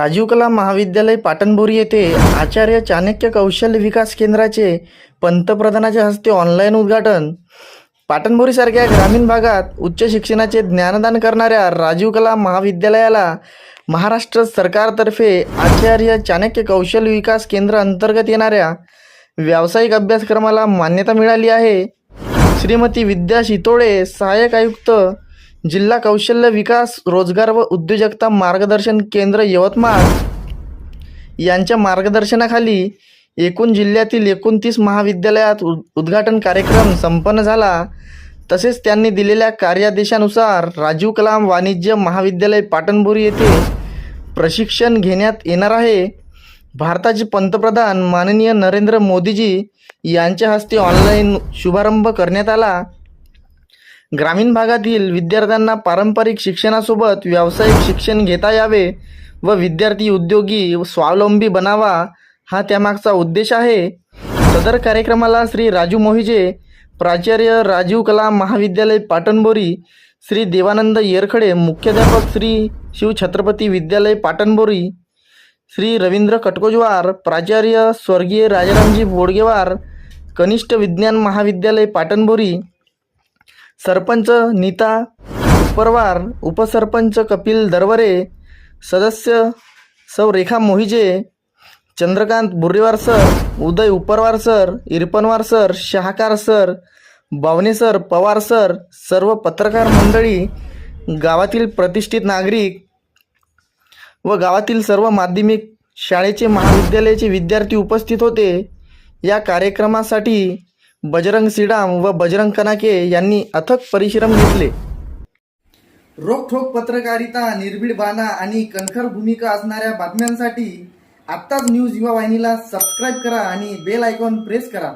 राजीव कला महाविद्यालय पाटणबोरी येथे आचार्य चाणक्य कौशल्य विकास केंद्राचे पंतप्रधानाच्या हस्ते ऑनलाईन उद्घाटन. पाटणबोरीसारख्या ग्रामीण भागात उच्च शिक्षणाचे ज्ञानदान करणाऱ्या राजीव कला महाविद्यालयाला महाराष्ट्र सरकारतर्फे आचार्य चाणक्य कौशल्य विकास केंद्र अंतर्गत येणाऱ्या व्यावसायिक अभ्यासक्रमाला मान्यता मिळाली आहे. श्रीमती विद्या शितोळे सहाय्यक आयुक्त जिल्हा कौशल्य विकास रोजगार व उद्योजकता मार्गदर्शन केंद्र यवतमाळ. यांच्या मार्गदर्शनाखाली एकूण जिल्ह्यातील एकोणतीस महाविद्यालयात उद्घाटन कार्यक्रम संपन्न झाला. तसेच त्यांनी दिलेल्या कार्यादेशानुसार राजीव कलाम वाणिज्य महाविद्यालय पाटणबोरी येथे प्रशिक्षण घेण्यात येणार आहे. भारताचे पंतप्रधान माननीय नरेंद्र मोदीजी यांच्या हस्ते ऑनलाईन शुभारंभ करण्यात आला. ग्रामीण भागातील विद्यार्थ्यांना पारंपरिक शिक्षणासोबत व्यावसायिक शिक्षण घेता यावे व विद्यार्थी उद्योगी व स्वावलंबी बनावा हा त्यामागचा उद्देश आहे. सदर कार्यक्रमाला श्री राजू मोहिजे प्राचार्य राजीव कला महाविद्यालय पाटणबोरी श्री देवानंद येरखडे मुख्याध्यापक श्री शिवछत्रपती विद्यालय पाटणबोरी श्री रवींद्र कटकोजवार प्राचार्य स्वर्गीय राजारामजी बोडगेवार कनिष्ठ विज्ञान महाविद्यालय पाटणबोरी सरपंच नीता उपरवार उपसरपंच कपिल दरवरे सदस्य सौ Rekha Mohije Chandrakant Burriwar sir Uday Uparwar sir Irpanwar sir Shahakar sir Bawane sir Pawar sir सर्व पत्रकार मंडळी गावातील प्रतिष्ठित नागरिक व गावातील सर्व माध्यमिक शाळेचे महाविद्यालयाचे विद्यार्थी उपस्थित होते. या कार्यक्रमासाठी बजरंग सिडाम व बजरंग कनाके यांनी अथक परिश्रम घेतले. रोखोक पत्रकारिता निर्भीड बाणा आणि कणखर भूमिका असणाऱ्या बातम्यांसाठी आत्ताच न्यूज युवा वाहिनीला सबस्क्राईब करा आणि बेल आयकॉन प्रेस करा.